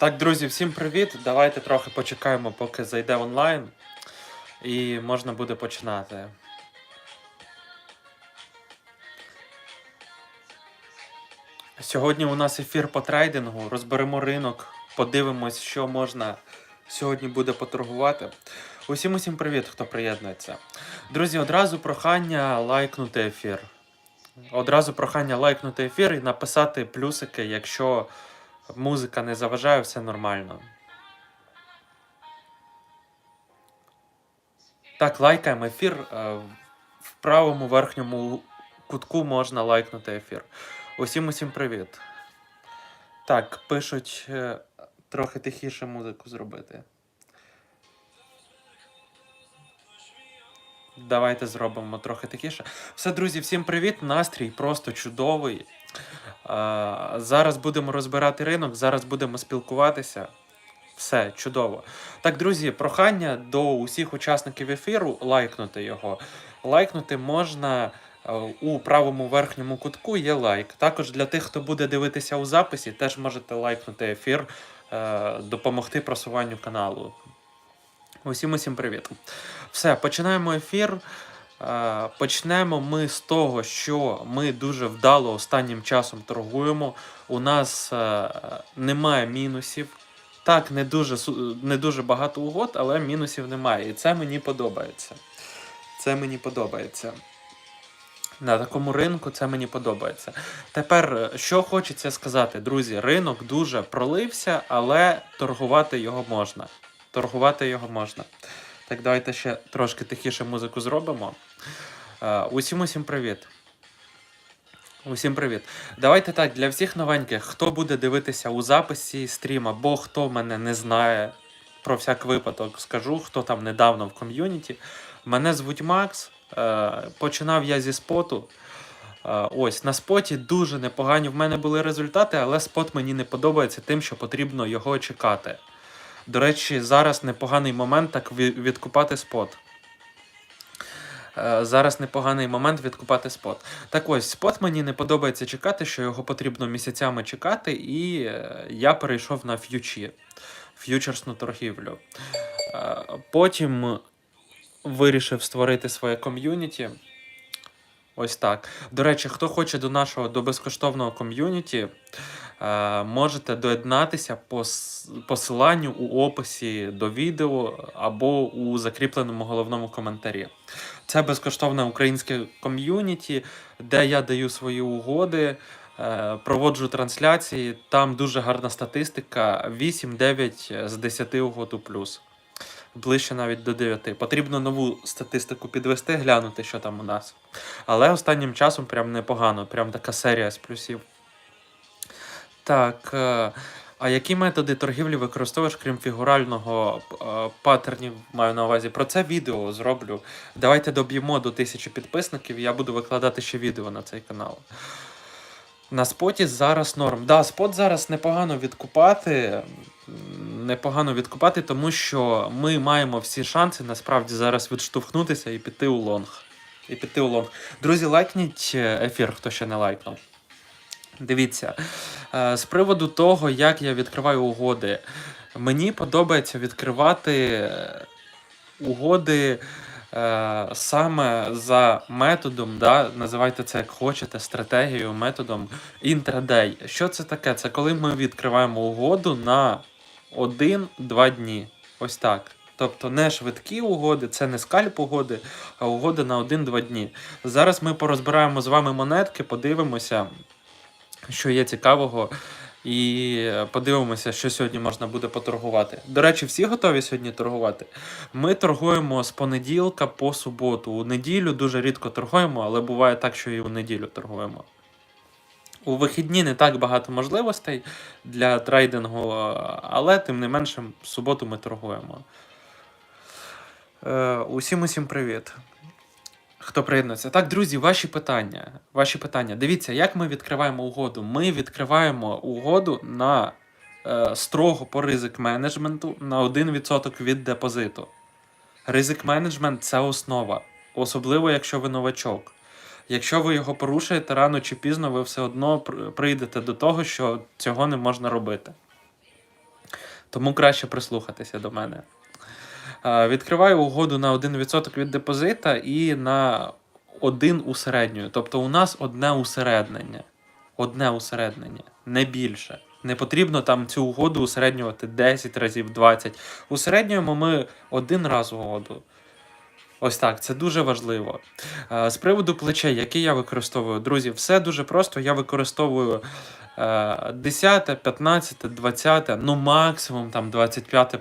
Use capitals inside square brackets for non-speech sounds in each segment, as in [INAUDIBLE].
Так, друзі, всім привіт. Давайте трохи почекаємо, поки зайде онлайн, і можна буде починати. Сьогодні у нас ефір по трейдингу. Розберемо ринок, подивимось, що можна сьогодні буде поторгувати. Усім усім привіт, хто приєднується. Друзі, одразу прохання лайкнути ефір. Одразу прохання лайкнути ефір і написати плюсики, якщо музика не заважає, все нормально. Так, лайкаємо ефір. Е, В правому верхньому кутку можна лайкнути ефір. Усім усім привіт. Так, пишуть е, трохи тихіше музику зробити. Давайте зробимо трохи тихіше. Все, друзі, всім привіт. Настрій просто чудовий. Зараз будемо розбирати ринок, зараз будемо спілкуватися. Все, чудово. Так, друзі, прохання до усіх учасників ефіру лайкнути його. Лайкнути можна е, у правому верхньому кутку є лайк. Також для тих, хто буде дивитися у записі, теж можете лайкнути ефір, е, допомогти просуванню каналу. Усім усім привіт. Все, починаємо ефір. Е, Почнемо ми з того, що ми дуже вдало останнім часом торгуємо. У нас е, немає мінусів. Так, не дуже, не дуже багато угод, але мінусів немає. І це мені подобається. Це мені подобається. На такому ринку це мені подобається. Тепер, е, що хочеться сказати, друзі, ринок дуже пролився, але торгувати його можна. Торгувати його можна. Так, давайте ще трошки тихіше музику зробимо. Усім усім привіт. Усім привіт. Давайте так, для всіх новеньких, хто буде дивитися у записі стрім, або хто мене не знає, про всяк випадок скажу, хто там недавно в ком'юніті. Мене звуть Макс. Е, Починав я зі споту. Е, Ось на споті дуже непогані в мене були результати, але спот мені не подобається тим, що потрібно його чекати. До речі, зараз непоганий момент так відкупати спот. Е, Зараз непоганий момент відкупати спот. Так ось, спот мені не подобається чекати, що його потрібно місяцями чекати, і е, я перейшов на ф'ючі, ф'ючерсну торгівлю. Е, Потім вирішив створити своє ком'юніті. Ось так. До речі, хто хоче до нашого до безкоштовного ком'юніті, можете доєднатися по посиланню у описі до відео або у закріпленому головному коментарі. Це безкоштовне українське ком'юніті, де я даю свої угоди, е, проводжу трансляції. Там дуже гарна статистика: 8-9 з 10 угод у плюс. Ближче навіть до 9. Потрібно нову статистику підвести, глянути, що там у нас. Але останнім часом прям непогано, прям така серія з плюсів. Так. А які методи торгівлі використовуєш, крім фігурального е, паттернів, маю на увазі? Про це відео зроблю. Давайте доб'ємо до тисячі підписників, я буду викладати ще відео на цей канал. На споті зараз норм. Да, спот зараз непогано відкупати. Непогано відкупати, тому що ми маємо всі шанси насправді зараз відштовхнутися і піти у лонг. І піти у лонг. Друзі, лайкніть е, ефір, хто ще не лайкнув. Дивіться, е, з приводу того, як я відкриваю угоди, мені подобається відкривати е, угоди е, саме за методом, да, називайте це як хочете, стратегією, методом інтрадей. Що це таке? Це коли ми відкриваємо угоду на 1-2 дні. Ось так. Тобто не швидкі угоди, це не скальп угоди, а угоди на 1-2 дні. Зараз ми порозбираємо з вами монетки, подивимося, що є цікавого, і подивимося, що сьогодні можна буде поторгувати. До речі, всі готові сьогодні торгувати. Ми торгуємо з понеділка по суботу. У неділю дуже рідко торгуємо, але буває так, що і у неділю торгуємо. У вихідні не так багато можливостей для трейдингу, але тим не менше, в суботу ми торгуємо. Е, усім усім привіт. Хто приєднується? Так, друзі, ваші питання. Ваші питання. Дивіться, як ми відкриваємо угоду. Ми відкриваємо угоду на е, строго по ризик менеджменту на 1% від депозиту. Ризик менеджмент це основа, особливо якщо ви новачок. Якщо ви його порушуєте рано чи пізно, ви все одно прийдете до того, що цього не можна робити. Тому краще прислухатися до мене. Відкриваю угоду на 1% від депозита і на один усереднюю. Тобто у нас одне усереднення. Одне усереднення, не більше. Не потрібно там цю угоду усереднювати 10 разів, 20. Усереднюємо ми один раз угоду. Ось так, це дуже важливо. Е, З приводу плечей, які я використовую, друзі, все дуже просто. Я використовую е, 10, 15, 20, ну максимум там 25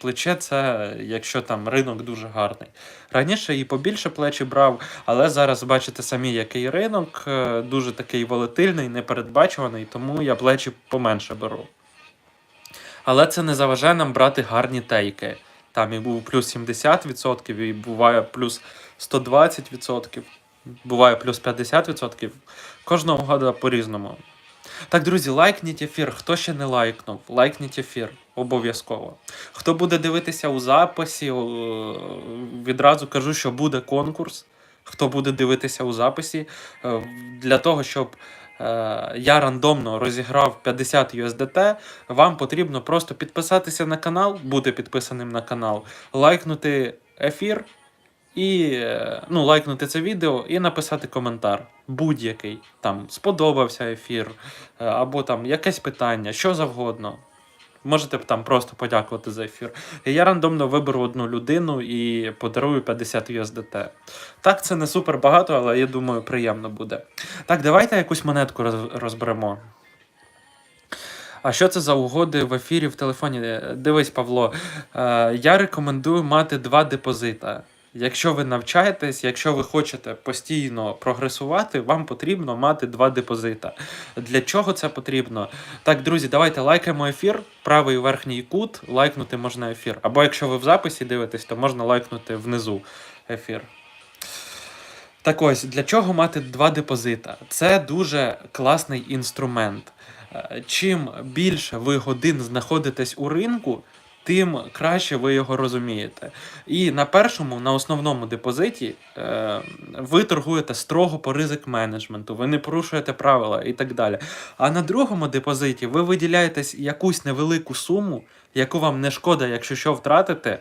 плече, це якщо там ринок дуже гарний. Раніше і побільше плечі брав, але зараз бачите самі, який ринок, е, дуже такий волатильний, непередбачуваний, тому я плечі поменше беру. Але це не заважає нам брати гарні тейки. Там і був плюс 70%, і буває плюс 120%, буває плюс 50%. Кожного года по-різному. Так, друзі, лайкніть ефір. Хто ще не лайкнув, лайкніть ефір. Обов'язково. Хто буде дивитися у записі, відразу кажу, що буде конкурс. Хто буде дивитися у записі, е, для того, щоб я рандомно розіграв 50 USDT, вам потрібно просто підписатися на канал, бути підписаним на канал, лайкнути ефір і е, ну, лайкнути це відео і написати коментар. Будь-який. Там сподобався ефір, е, або там якесь питання, що завгодно. Можете там просто подякувати за ефір. Я рандомно виберу одну людину і подарую 50 USDT. Так, це не супер багато, але я думаю, приємно буде. Так, давайте якусь монетку розберемо. А що це за угоди в ефірі в телефоні? Дивись, Павло, е, я рекомендую мати два депозита. Якщо ви навчаєтесь, якщо ви хочете постійно прогресувати, вам потрібно мати два депозита. Для чого це потрібно? Так, друзі, давайте лайкаємо ефір, правий верхній кут, лайкнути можна ефір. Або якщо ви в записі дивитесь, то можна лайкнути внизу ефір. Так ось, для чого мати два депозита? Це дуже класний інструмент. Е, Чим більше ви годин знаходитесь у ринку, тим краще ви його розумієте. І на першому, на основному депозиті, е, ви торгуєте строго по ризик менеджменту, ви не порушуєте правила і так далі. А на другому депозиті ви виділяєте якусь невелику суму, яку вам не шкода, якщо що втратите,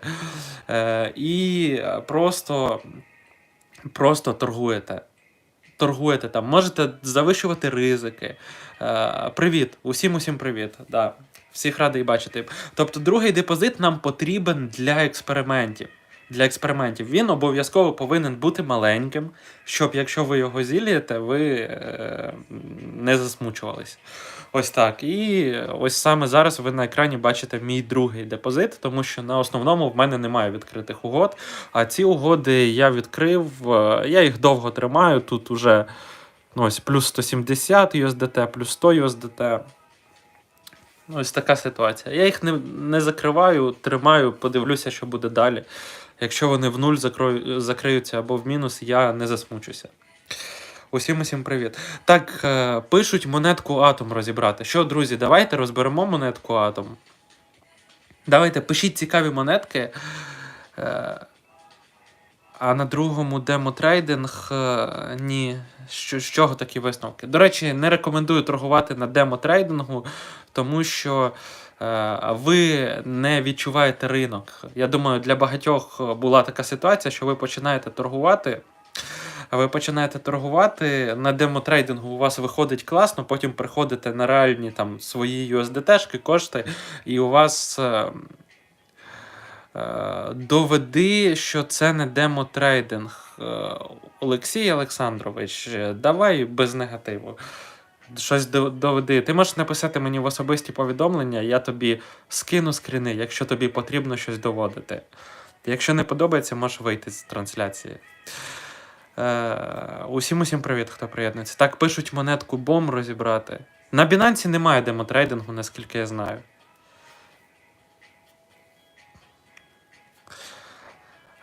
е, і просто, просто торгуєте. Торгуєте там, можете завищувати ризики. Е, привіт, усім усім привіт. Да. Всіх радий бачити. Тобто, другий депозит нам потрібен для експериментів. Для експериментів він обов'язково повинен бути маленьким, щоб якщо ви його зілієте, ви е, не засмучувались. Ось так. І ось саме зараз ви на екрані бачите мій другий депозит, тому що на основному в мене немає відкритих угод. А ці угоди я відкрив, е, я їх довго тримаю. Тут уже ну, ось плюс 170 USDT, плюс 100 USDT. Ось така ситуація. Я їх не, не закриваю, тримаю, подивлюся, що буде далі. Якщо вони в нуль закрою, закриються або в мінус, я не засмучуся. Усім усім привіт. Так, е, пишуть монетку Атом розібрати. Що, друзі, давайте розберемо монетку Атом. Давайте пишіть цікаві монетки. А на другому демотрейдинг е, ні. Що, з чого такі висновки? До речі, не рекомендую торгувати на демотрейдингу, тому що е, ви не відчуваєте ринок. Я думаю, для багатьох була така ситуація, що ви починаєте торгувати. Ви починаєте торгувати на демотрейдингу, у вас виходить класно, потім приходите на реальні там свої USDT-шки, кошти, і у вас е, доведи, що це не демотрейдинг. Е, Олексій Олександрович, е, давай без негативу. Щось доведи. Ти можеш написати мені в особисті повідомлення, я тобі скину скріни, якщо тобі потрібно щось доводити. Якщо не подобається, можеш вийти з трансляції. Е, усім усім привіт, хто приєднується. Так, пишуть монетку бом розібрати. На Binance немає демотрейдингу, наскільки я знаю.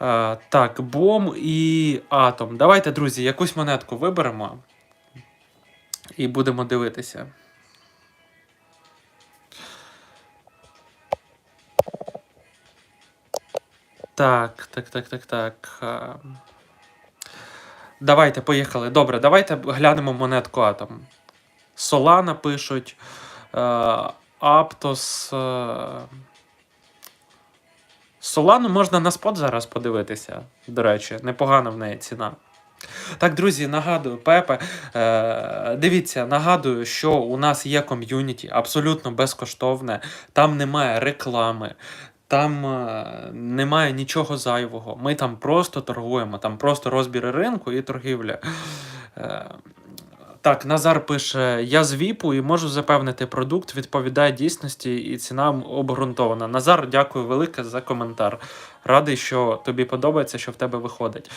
Е, так, бом і атом. Давайте, друзі, якусь монетку виберемо і будемо дивитися. Так, так, так, так, так. Е, Давайте, поїхали. Добре, давайте глянемо монетку Атом. Солана пишуть. Е, Аптос. Е, Солану можна на спот зараз подивитися. До речі, непогана в неї ціна. Так, друзі, нагадую, Пепе, е, дивіться, нагадую, що у нас є ком'юніті абсолютно безкоштовне, там немає реклами, там е, немає нічого зайвого. Ми там просто торгуємо, там просто розбіри ринку і торгівля. Так, Назар пише: я з ВІПу і можу запевнити, продукт відповідає дійсності і ціна обґрунтована. Назар, дякую велике за коментар. Радий, що тобі подобається, що в тебе виходить.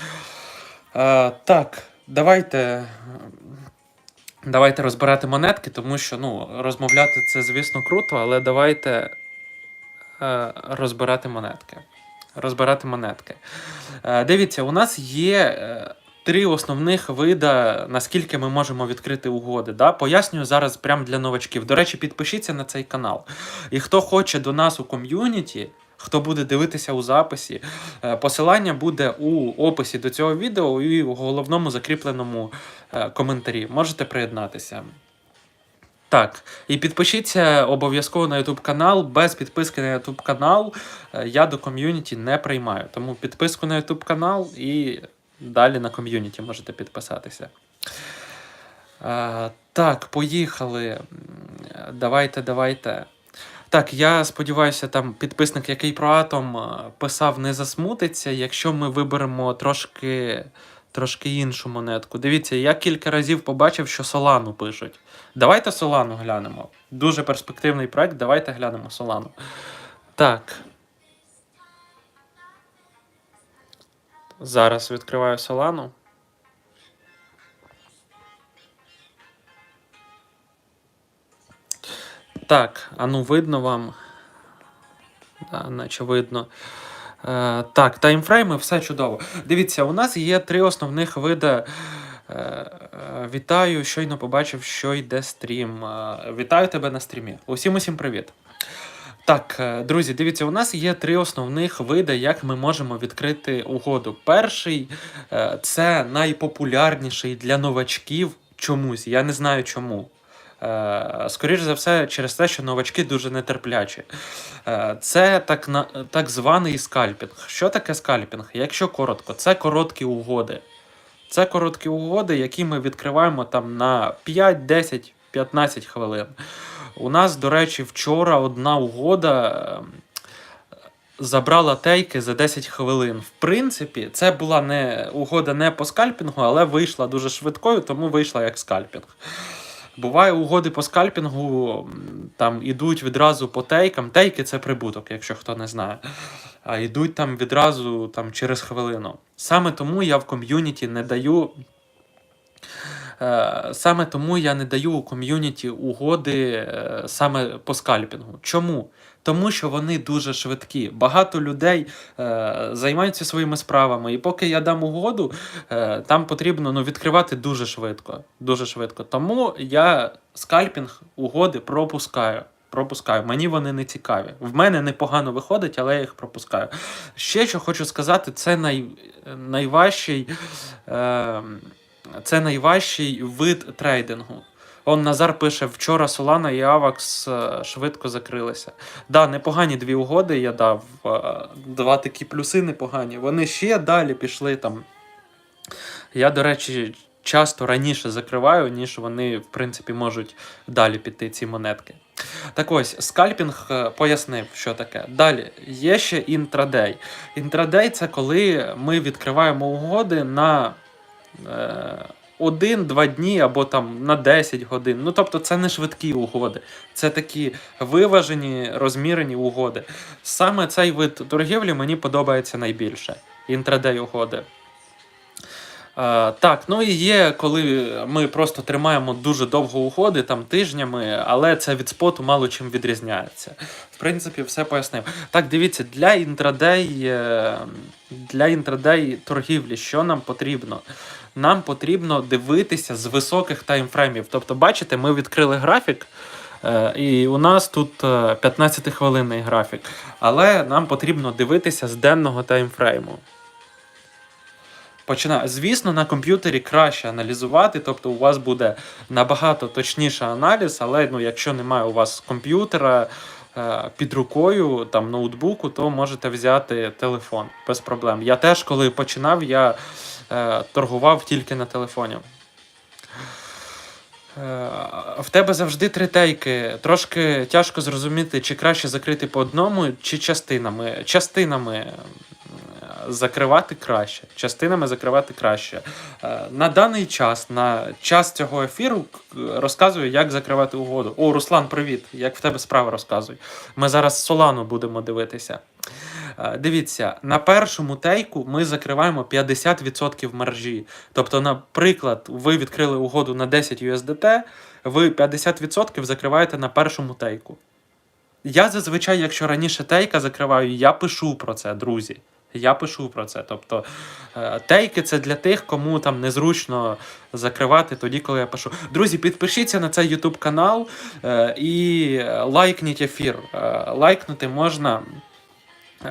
Е, так, давайте. Давайте розбирати монетки, тому що ну, розмовляти це, звісно, круто, але давайте е, розбирати монетки. Розбирати монетки. Е, дивіться, у нас є е, три основних вида, наскільки ми можемо відкрити угоди. Да? Пояснюю зараз прямо для новачків. До речі, підпишіться на цей канал. І хто хоче до нас у ком'юніті, хто буде дивитися у записі, е, посилання буде у описі до цього відео і у головному закріпленому е, коментарі. Можете приєднатися. Так, і підпишіться обов'язково на YouTube канал. Без підписки на YouTube канал е, я до ком'юніті не приймаю. Тому підписку на YouTube канал і далі на ком'юніті можете підписатися. А, так, поїхали. Давайте, давайте. Так, я сподіваюся, там підписник, який про атом писав, не засмутиться, якщо ми виберемо трошки, трошки іншу монетку. Дивіться, я кілька разів побачив, що Солану пишуть. Давайте Солану глянемо. Дуже перспективний проект, давайте глянемо Солану. Так. Зараз відкриваю Солану. Так, а ну видно вам. Да, наче видно. Е, так, таймфрейми, все чудово. Дивіться, у нас є три основних види. Е, е, вітаю, щойно побачив, що йде стрім. Е, вітаю тебе на стрімі. Усім усім привіт. Так, е, друзі, дивіться, у нас є три основних види, як ми можемо відкрити угоду. Перший е, це найпопулярніший для новачків чомусь. Я не знаю чому. Е, Скоріше за все, через те, що новачки дуже нетерплячі. Це так, так званий скальпінг. Що таке скальпінг? Якщо коротко, це короткі угоди. Це короткі угоди, які ми відкриваємо там на 5, 10, 15 хвилин. У нас, до речі, вчора одна угода е, забрала тейки за 10 хвилин. В принципі, це була не угода не по скальпінгу, але вийшла дуже швидкою, тому вийшла як скальпінг. Буває угоди по скальпінгу, там ідуть відразу по тейкам. Тейки це прибуток, якщо хто не знає. А йдуть там відразу там, через хвилину. Саме тому я в ком'юніті не даю. Е, Саме тому я не даю у ком'юніті угоди е, саме по скальпінгу. Чому? Тому що вони дуже швидкі. Багато людей е, займаються своїми справами, і поки я дам угоду, е, там потрібно ну, відкривати дуже швидко. Дуже швидко. Тому я скальпінг угоди пропускаю. Пропускаю, мені вони не цікаві. В мене непогано виходить, але я їх пропускаю. Ще що хочу сказати, це най, найважчий, е, це найважчий вид трейдингу. Он Назар пише: вчора Solana і Avax е, швидко закрилися. Да, непогані дві угоди я дав. е, Два такі плюси непогані. Вони ще далі пішли там. Я, до речі, часто раніше закриваю, ніж вони, в принципі, можуть далі піти ці монетки. Так ось, скальпінг е, пояснив, що таке. Далі є ще інтрадей. Інтрадей це коли ми відкриваємо угоди на один-два дні або там на 10 годин. Ну тобто це не швидкі угоди, це такі виважені, розмірені угоди. Саме цей вид торгівлі мені подобається найбільше. Інтрадей угоди. Е, так, ну і є, коли ми просто тримаємо дуже довго угоди, там тижнями, але це від споту мало чим відрізняється. В принципі, все пояснив. Так, дивіться, для інтрадей, е, для інтрадей торгівлі, що нам потрібно? Нам потрібно дивитися з високих таймфреймів. Тобто, бачите, ми відкрили графік. е, І у нас тут 15-хвилинний графік. Але нам потрібно дивитися з денного таймфрейму. Починаю. Звісно, на комп'ютері краще аналізувати, тобто у вас буде набагато точніший аналіз, але ну, якщо немає у вас комп'ютера, е, під рукою, там ноутбуку, то можете взяти телефон без проблем. Я теж, коли починав, я е, торгував тільки на телефоні. Е, В тебе завжди три тейки. Трошки тяжко зрозуміти, чи краще закрити по одному, чи частинами. Частинами закривати краще. Частинами закривати краще. Е, На даний час, на час цього ефіру, розказую, як закривати угоду. О, Руслан, привіт! Як в тебе справа розказуй. Ми зараз Солану будемо дивитися. Е, Дивіться, на першому тейку ми закриваємо 50% маржі. Тобто, наприклад, ви відкрили угоду на 10 USDT, ви 50% закриваєте на першому тейку. Я зазвичай, якщо раніше тейка закриваю, я пишу про це, друзі. Я пишу про це. Тобто е, тейки це для тих, кому там незручно закривати тоді, коли я пишу. Друзі, підпишіться на цей YouTube канал е, і лайкніть ефір. Е, Лайкнути можна.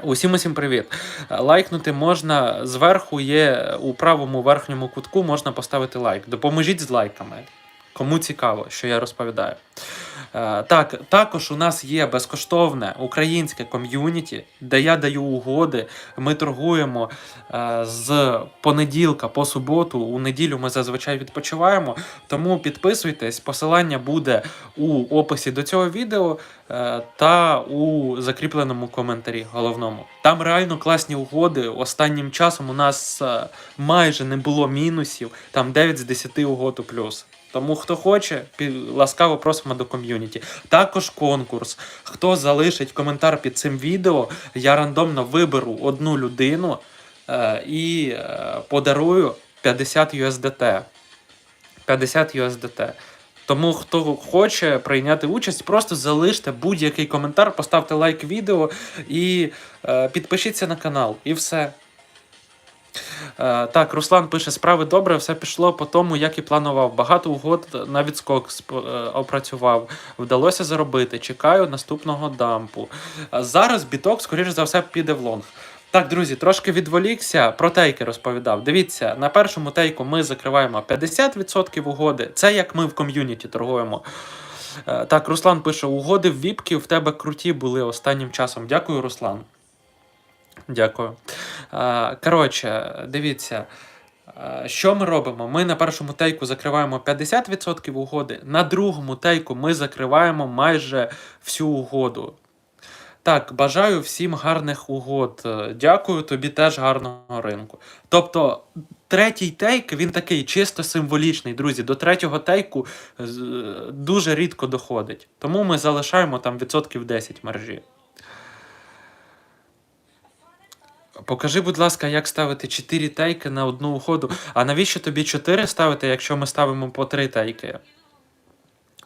Усім усім привіт. Лайкнути можна зверху є у правому верхньому кутку можна поставити лайк. Допоможіть з лайками. Кому цікаво, що я розповідаю. Е, Так, також у нас є безкоштовне українське ком'юніті, де я даю угоди. Ми торгуємо е, з понеділка по суботу. У неділю ми зазвичай відпочиваємо. Тому підписуйтесь, посилання буде у описі до цього відео е, та у закріпленому коментарі головному. Там реально класні угоди. Останнім часом у нас майже не було мінусів, там 9 з 10 угод у плюс. Тому хто хоче, ласкаво просимо до ком'юніті. Також конкурс. Хто залишить коментар під цим відео, я рандомно виберу одну людину е, і е, подарую 50 USDT. 50 USDT. Тому хто хоче прийняти участь, просто залиште будь-який коментар, поставте лайк відео і е, підпишіться на канал. І все. Е, так, Руслан пише: справи добре, все пішло по тому, як і планував. Багато угод на відскок е, опрацював. Вдалося заробити. Чекаю наступного дампу. Е, Зараз біток, скоріш за все, піде в лонг. Так, друзі, трошки відволікся, про тейки розповідав. Дивіться, на першому тейку ми закриваємо 50% угоди. Це як ми в ком'юніті торгуємо. Так, Руслан пише: угоди в віпки в тебе круті були останнім часом. Дякую, Руслан. Дякую. Е, Коротше, дивіться. е, Що ми робимо? Ми на першому тейку закриваємо 50% угоди, на другому тейку ми закриваємо майже всю угоду. Так, бажаю всім гарних угод. Е, Дякую тобі теж гарного ринку. Тобто, третій тейк він такий чисто символічний, друзі. До третього тейку е, дуже рідко доходить. Тому ми залишаємо там відсотків 10 маржі. Покажи, будь ласка, як ставити 4 тейки на одну уходу. А навіщо тобі 4 ставити, якщо ми ставимо по 3 тейки?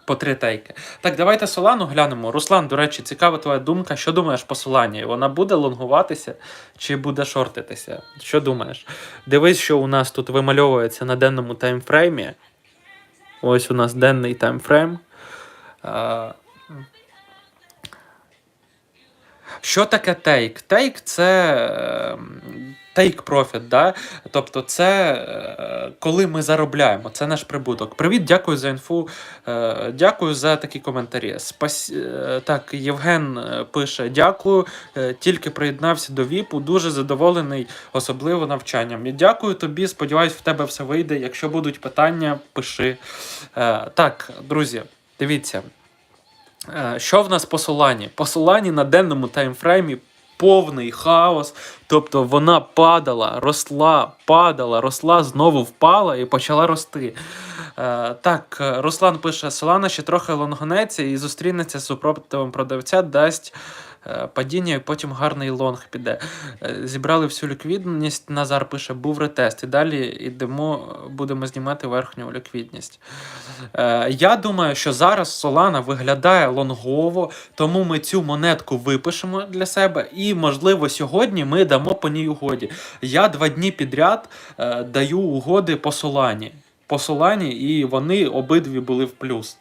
По 3 тейки. Так, давайте Солану глянемо. Руслан, до речі, цікава твоя думка. Що думаєш по Солані? Вона буде лонгуватися чи буде шортитися? Що думаєш? Дивись, що у нас тут вимальовується на денному таймфреймі. Ось у нас денний таймфрейм. Що таке тейк? Тейк це тейк профіт, да? тобто це е, коли ми заробляємо, це наш прибуток. Привіт, дякую за інфу. е, Дякую за такі коментарі. Спас... е, Так, Євген пише: дякую, тільки приєднався до ВІПу. Дуже задоволений, особливо навчанням. І дякую тобі. Сподіваюсь, в тебе все вийде. Якщо будуть питання, пиши. Так, друзі, дивіться. Е, Що в нас посилання? Посилання на денному таймфреймі повний хаос. Тобто вона падала, росла, падала, росла, знову впала і почала рости. Е, так, е, Руслан пише: Солана ще трохи лонгонеться і зустрінеться з супротивом продавця, дасть падіння, і потім гарний лонг піде. Е, Зібрали всю ліквідність. Назар пише, був ретест. І далі йдемо, будемо знімати верхню ліквідність. Е, я думаю, що зараз Solana виглядає лонгово, тому ми цю монетку випишемо для себе, і, можливо, сьогодні ми дамо по ній угоді. Я два дні підряд е, даю угоди по Солані. По Солані, і вони обидві були в плюс.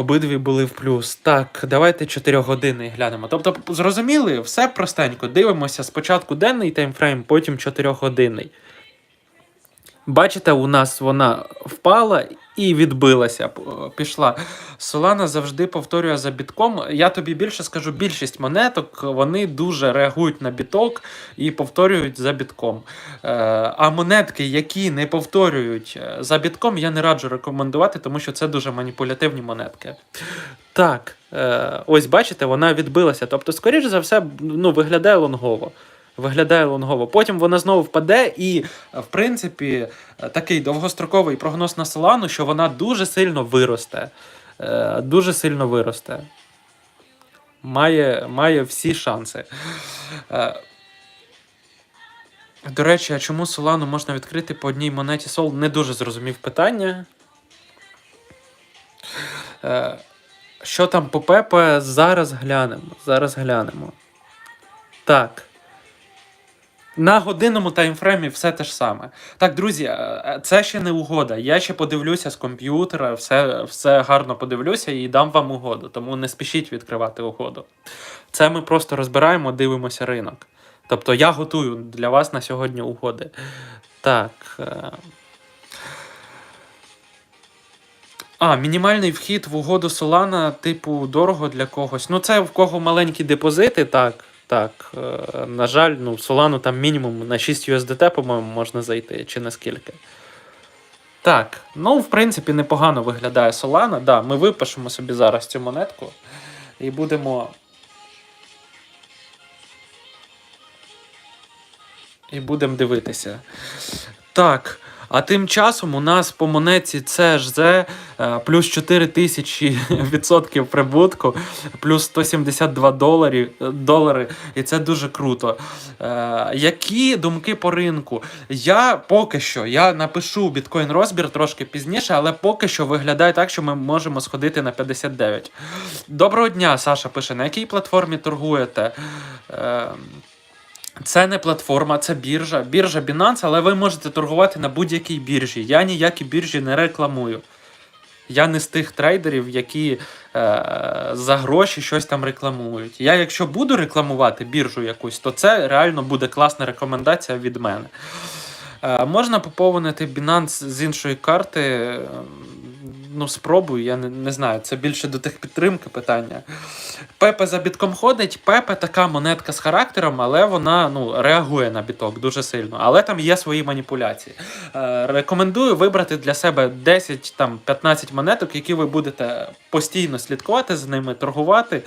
Обидві були в плюс. Так, давайте 4 години глянемо. Тобто, зрозуміли, все простенько. Дивимося спочатку денний таймфрейм, потім 4 годинний. Бачите, у нас вона впала і відбилася. Пішла. Солана завжди повторює за бітком. Я тобі більше скажу, більшість монеток вони дуже реагують на біток і повторюють за бітком. Е, А монетки, які не повторюють е, за бітком, я не раджу рекомендувати, тому що це дуже маніпулятивні монетки. Так, е, ось бачите, вона відбилася. Тобто, скоріш за все, ну, виглядає лонгово. Виглядає лонгово. Потім вона знову впаде, і, е, в принципі, е, такий довгостроковий прогноз на Солану, що вона дуже сильно виросте. Е, Дуже сильно виросте. Має, має всі шанси. До речі, а чому Солану можна відкрити по одній монеті Сол? Не дуже зрозумів питання. Що там по Пепе? Зараз глянемо. Зараз глянемо. Так. На годинному таймфреймі все те ж саме. Так, друзі, е, це ще не угода. Я ще подивлюся з комп'ютера, все, все гарно подивлюся і дам вам угоду. Тому не спішіть відкривати угоду. Це ми просто розбираємо, дивимося ринок. Тобто я готую для вас на сьогодні угоди. Так. е, А, мінімальний вхід в угоду Solana, типу, дорого для когось. Ну, це в кого маленькі депозити, так. Так. Е, на жаль, ну, в Solana там мінімум на 6 USDT, по-моєму, можна зайти, чи наскільки. Так, ну, в принципі, непогано виглядає Solana. Да, ми випишемо собі зараз цю монетку і будемо. І будемо дивитися. Так. А тим часом у нас по монеті CHZ е, плюс 4 тисячі [LAUGHS] відсотків прибутку, плюс 172 доларі, долари, і це дуже круто. Е, які думки по ринку? Я поки що я напишу біткоін розбір трошки пізніше, але поки що виглядає так, що ми можемо сходити на 59. Доброго дня, Саша пише, на якій платформі торгуєте? Е, це не платформа, це біржа. Біржа Binance, але ви можете торгувати на будь-якій біржі. Я ніякі біржі не рекламую. Я не з тих трейдерів, які е, за гроші щось там рекламують. Я, якщо буду рекламувати біржу якусь, то це реально буде класна рекомендація від мене. Е, можна поповнити Binance з іншої карти. Ну, спробую, я не, не знаю. Це більше до техпідтримки питання. Пепе за бітком ходить. Пепе така монетка з характером, але вона ну, реагує на біток дуже сильно. Але там є свої маніпуляції. Е, рекомендую вибрати для себе 10 там, 15 монеток, які ви будете постійно слідкувати за ними, торгувати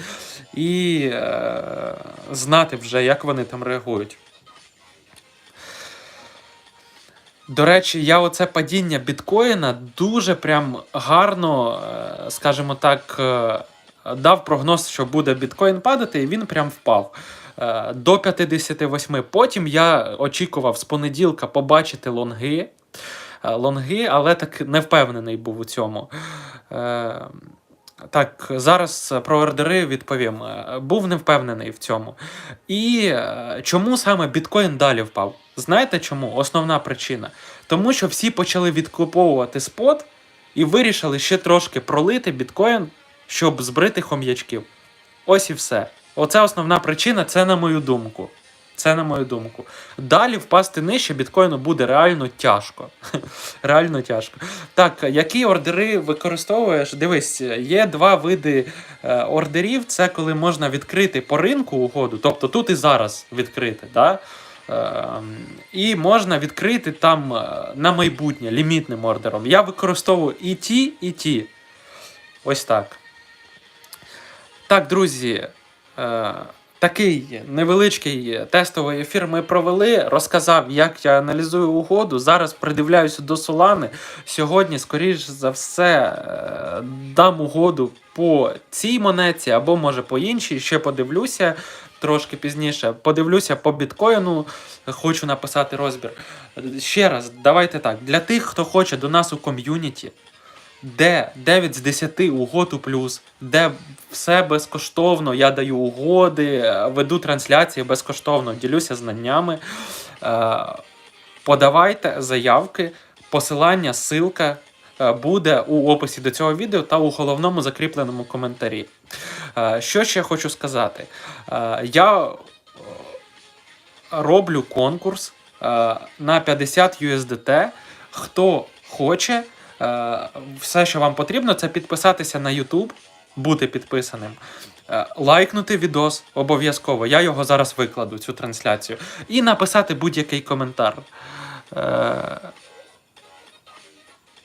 і е, знати вже, як вони там реагують. До речі, я оце падіння біткоїна дуже прям гарно, е, скажімо так, е, дав прогноз, що буде біткоін падати, і він прям впав. е, До 58. Потім я очікував з понеділка побачити лонги. Лонги, але так не впевнений був у цьому. Так, зараз про ордери відповім. Був не впевнений в цьому. І чому саме біткоін далі впав? Знаєте чому? Основна причина. Тому що всі почали відкуповувати спот і вирішили ще трошки пролити біткоін, щоб збрити хом'ячків. Ось і все. Оце основна причина, це на мою думку. Це на мою думку. Далі впасти нижче біткоїну буде реально тяжко. [LAUGHS] реально тяжко. Так, які ордери використовуєш? Дивись, є два види е, ордерів. Це коли можна відкрити по ринку угоду, тобто тут і зараз відкрити. Да? Е, і можна відкрити там е, на майбутнє лімітним ордером. Я використовую і ті, і ті. Ось так. Так, друзі. Е, Такий невеличкий тестовий ефір ми провели. Розказав, як я аналізую угоду. Зараз придивляюся до Солани. Сьогодні, скоріш за все, е, дам угоду по цій монеті або може по іншій. Ще подивлюся трошки пізніше. Подивлюся по біткоїну. Хочу написати розбір. Ще раз, давайте так. Для тих, хто хоче до нас у ком'юніті де 9 з 10 угод плюс, де все безкоштовно, я даю угоди, веду трансляції безкоштовно, ділюся знаннями. Е, Подавайте заявки, посилання, ссылка буде у описі до цього відео та у головному закріпленому коментарі. Е, Що ще хочу сказати? Е, Я е, роблю конкурс е, на 50 USDT. Хто хоче, Е, все, що вам потрібно, це підписатися на YouTube, бути підписаним. е, Лайкнути відос обов'язково. Я його зараз викладу, цю трансляцію. І написати будь-який коментар.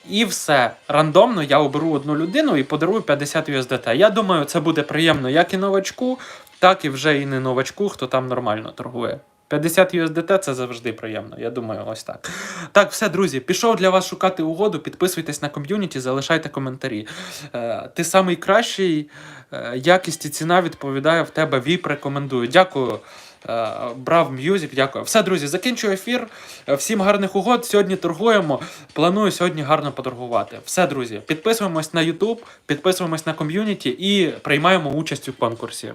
І все. Рандомно я оберу одну людину і подарую 50 USDT. Я думаю, це буде приємно як і новачку, так і вже і не новачку, хто там нормально торгує. 50 USDT це завжди приємно. Я думаю, ось так. Так, все, друзі, пішов для вас шукати угоду. Підписуйтесь на ком'юніті, залишайте коментарі. Е, ти самий кращий, е, якість і ціна відповідає в тебе. ВІП рекомендую. Дякую. Е, Брав М'юзик, дякую. Все, друзі, закінчую ефір. Е, Всім гарних угод. Сьогодні торгуємо. Планую сьогодні гарно поторгувати. Все, друзі, підписуємось на YouTube, підписуємось на ком'юніті і приймаємо участь у конкурсі.